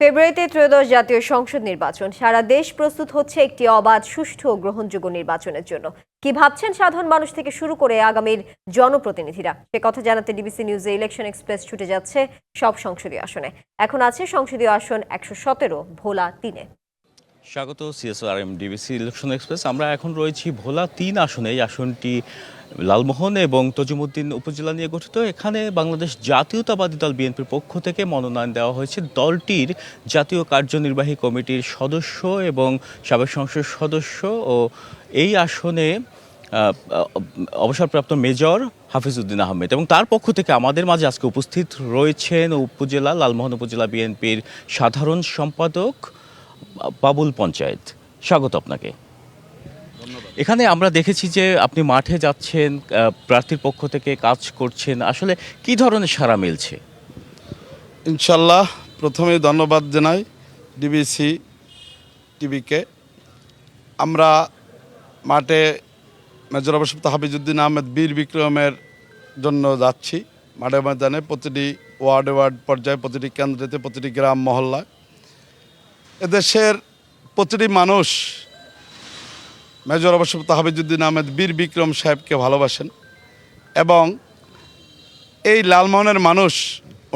ফেব্রুয়ারিতে ত্রয়োদশ জাতীয় সংসদ নির্বাচন। সারা দেশ প্রস্তুত হচ্ছে একটি অবাধ, সুষ্ঠু ও গ্রহণযোগ্য নির্বাচনের জন্য। কি ভাবছেন সাধারণ মানুষ থেকে শুরু করে আগামীর জনপ্রতিনিধিরা? সে কথা জানাতে ডিবিসি নিউজে ইলেকশন এক্সপ্রেস ছুটে যাচ্ছে সব সংসদীয় আসনে। এখন আছে সংসদীয় আসন একশো সতেরো, ভোলা তিনে। স্বাগত CSR M DBC election express. আমরা এখন রয়েছি ভোলা তিন আসনে। এই আসনটি লালমোহন এবং তজিমুদ্দিন উপজেলা নিয়ে গঠিত। এখানে বাংলাদেশ জাতীয়তাবাদী দল বিএনপির পক্ষ থেকে মনোনয়ন দেওয়া হয়েছে। দলটির জাতীয় কার্যনির্বাহী কমিটির সদস্য এবং সাবেক সংসদ সদস্য ও এই আসনে অবসরপ্রাপ্ত মেজর হাফিজউদ্দিন আহমেদ। এবং তার পক্ষ থেকে আমাদের মাঝে আজকে উপস্থিত রয়েছেন উপজেলা, লালমোহন উপজেলা বিএনপির সাধারণ সম্পাদক বাবুল পঞ্চায়েত। স্বাগত আপনাকে। এখানে আমরা দেখেছি যে আপনি মাঠে যাচ্ছেন প্রার্থীর পক্ষ থেকে কাজ করছেন। আসলে কি ধরনের সাড়া মিলছে? ইনশাল্লাহ, প্রথমে ধন্যবাদ জানাই ডিবিসি টিভিকে আমরা মাঠে মেজর অবসপ্ত হাফিজুদ্দিন আহমেদ বীর বিক্রমের জন্য যাচ্ছি। মাঠে ময়দানে প্রতিটি ওয়ার্ড ওয়ার্ড পর্যায়ে, প্রতিটি কেন্দ্রেতে, প্রতিটি গ্রাম, মহল্লায়। এদেশের প্রতিটি মানুষ মেজর অবসপ্ত হাফিজুদ্দিন আহমেদ বীর বিক্রম সাহেবকে ভালোবাসেন এবং এই লালমোহনের মানুষ,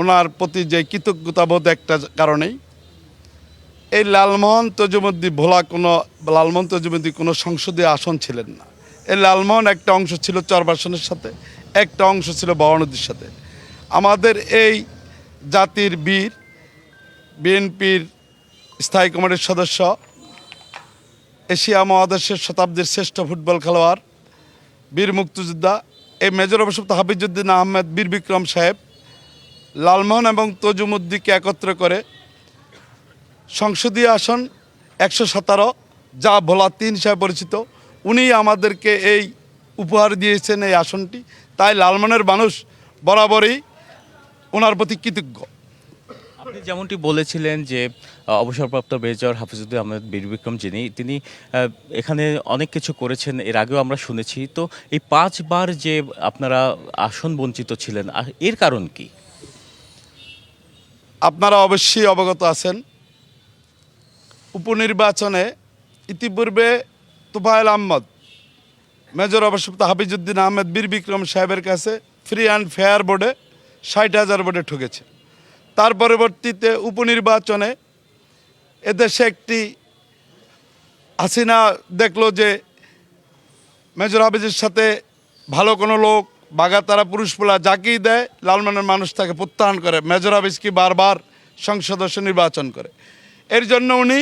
ওনার প্রতি যে কৃতজ্ঞতাবোধ একটা কারণেই, এই লালমোহন তজুমদ্দি ভোলা কোনো, লালমোহন তজুমদ্দি কোনো সংসদীয় আসন ছিলেন না। এই লালমোহন একটা অংশ ছিল চরবাসনের সাথে, একটা অংশ ছিল বহনদীর সাথে। আমাদের এই জাতির বীর, বিএনপির স্থায়ী কমিটির সদস্য এশিয়া মহাদেশের শতাব্দীর শ্রেষ্ঠ ফুটবল খেলোয়াড়, বীর মুক্তিযোদ্ধা, এই মেজর অবসপ্ত হাফিজুদ্দিন আহমেদ, বীর বিক্রম সাহেব, লালমোহন এবং তজুমুদ্দিকে একত্র করে সংসদীয় আসন একশো সতেরো, যা ভোলা তিন হিসাবে পরিচিত। উনি আমাদেরকে এই উপহার দিয়েছেন এই আসনটি। তাই লালমোহনের মানুষ বরাবরই ওনার প্রতি কৃতজ্ঞ। আপনি যেমনটি বলেছিলেন যে অবসরপ্রাপ্ত মেজর হাফিজুদ্দিন আহমেদ বীর বিক্রম যিনি, তিনি এখানে অনেক কিছু করেছেন, এর আগেও আমরা শুনেছি। তো এই পাঁচবার যে আপনারা আসন বঞ্চিত ছিলেন এর কারণ কি? আপনারা অবশ্যই অবগত আছেন, উপনির্বাচনে ইতিপূর্বে তুফাইল আহমদ, মেজর অবসপ্ত হাফিজুদ্দিন আহমেদ বীর বিক্রম সাহেবের কাছে ফ্রি অ্যান্ড ফেয়ার বোর্ডে ষাট হাজার বোর্ডে ঠকেছে। তার পরবর্তীতে উপনির্বাচনে এদেশে একটি হাসিনা দেখল যে মেজর হাফিজের সাথে ভালো কোনো লোক, বাগাতারা পুরুষ পোলা যাকেই দেয় লালমানের মানুষ তাকে প্রত্যাহার করে। মেজর হাফিজকে বারবার সংসদ সদস্য নির্বাচন করে। এর জন্য উনি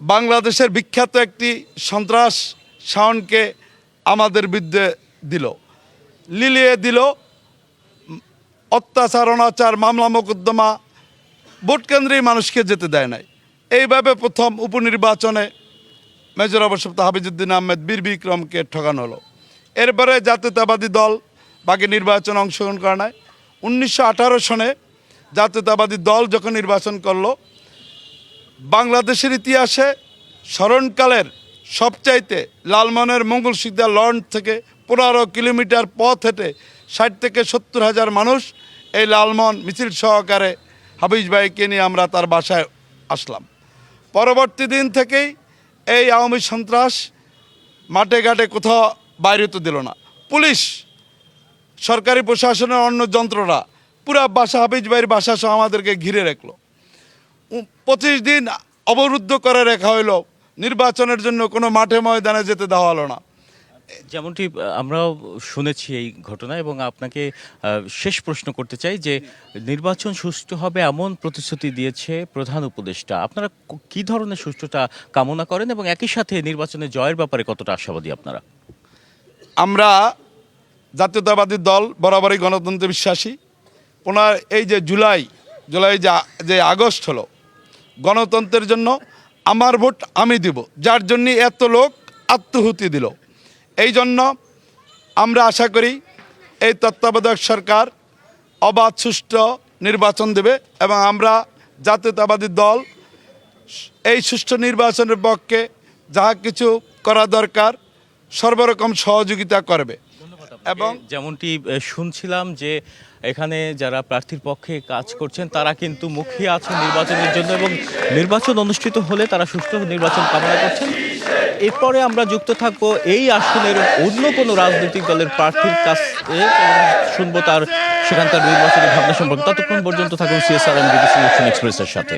বাংলাদেশের বিখ্যাত একটি সন্ত্রাস শাওনকে আমাদের বিরুদ্ধে দিল, লিলিয়ে দিল। অত্যাচার, অনাচার, মামলা, মোকদ্দমা, ভোট কেন্দ্রেই মানুষকে যেতে দেয় নাই। এইভাবে প্রথম উপনির্বাচনে মেজর অবসপ্ত হাফিজুদ্দিন আহমেদ বীর বিক্রমকে ঠকানো হলো। এরপরে জাতীয়তাবাদী দল বাকি নির্বাচন অংশগ্রহণ করে নাই। উনিশশো আঠারো সনে জাতীয়তাবাদী দল যখন নির্বাচন করল, বাংলাদেশের ইতিহাসে স্মরণকালের সবচাইতে লালমনের মঙ্গল সিদ্ধা লন্ড থেকে পনেরো কিলোমিটার পথ হেঁটে ষাট থেকে সত্তর হাজার মানুষ এই লালমন মিছিল সহকারে হাফিজ ভাইকে নিয়ে আমরা তার বাসায় আসলাম। পরবর্তী দিন থেকেই এই আওয়ামী সন্ত্রাস মাঠে ঘাটে কোথাও বাইরে তো দিল না। পুলিশ, সরকারি প্রশাসনের অন্য যন্ত্ররা পুরা বাসা হাফিজ ভাইয়ের বাসা সহ আমাদেরকে ঘিরে রাখল। পঁচিশ দিন অবরুদ্ধ করে রাখা হইল। নির্বাচনের জন্য কোনো মাঠে ময়দানে যেতে দেওয়া হলো না। যেমনটি আমরাও শুনেছি এই ঘটনা এবং আপনাকে শেষ প্রশ্ন করতে চাই যে নির্বাচন সুষ্ঠু হবে এমন প্রতিশ্রুতি দিয়েছে প্রধান উপদেষ্টা। আপনারা ক- ধরনের সুষ্ঠুতা কামনা করেন এবং একই সাথে নির্বাচনে জয়ের ব্যাপারে কতটা আশাবাদী আপনারা? আমরা জাতীয়তাবাদী দল বরাবরই গণতন্ত্রে বিশ্বাসী। ওনার এই যে জুলাই জুলাই যে যে আগস্ট হলো, গণতন্ত্রের জন্য আমার ভোট আমি দিব, যার জন্য এত লোক আত্মহুতি দিল। এই জন্য আমরা আশা করি এই তত্ত্বাবধায়ক সরকার অবাধ সুষ্ঠু নির্বাচন দেবে এবং আমরা জাতীয়তাবাদী দল এই সুষ্ঠু নির্বাচনের পক্ষে যাহা কিছু করা দরকার সর্বরকম সহযোগিতা করবে। এবং যেমনটি শুনছিলাম যে এখানে যারা প্রার্থীর পক্ষে কাজ করছেন তারা কিন্তু মুখিয়ে আছেন নির্বাচনের জন্য এবং নির্বাচন অনুষ্ঠিত হলে তারা সুষ্ঠু নির্বাচন কামনা করছেন। এরপরে আমরা যুক্ত থাকব এই আসনের অন্য কোনো রাজনৈতিক দলের প্রার্থীর কাছে শুনব তার সেখানকার নির্বাচনী ভাবনা সম্পর্কে। ততক্ষণ পর্যন্ত থাকুন সিএসআর এক্সপ্রেসের সাথে।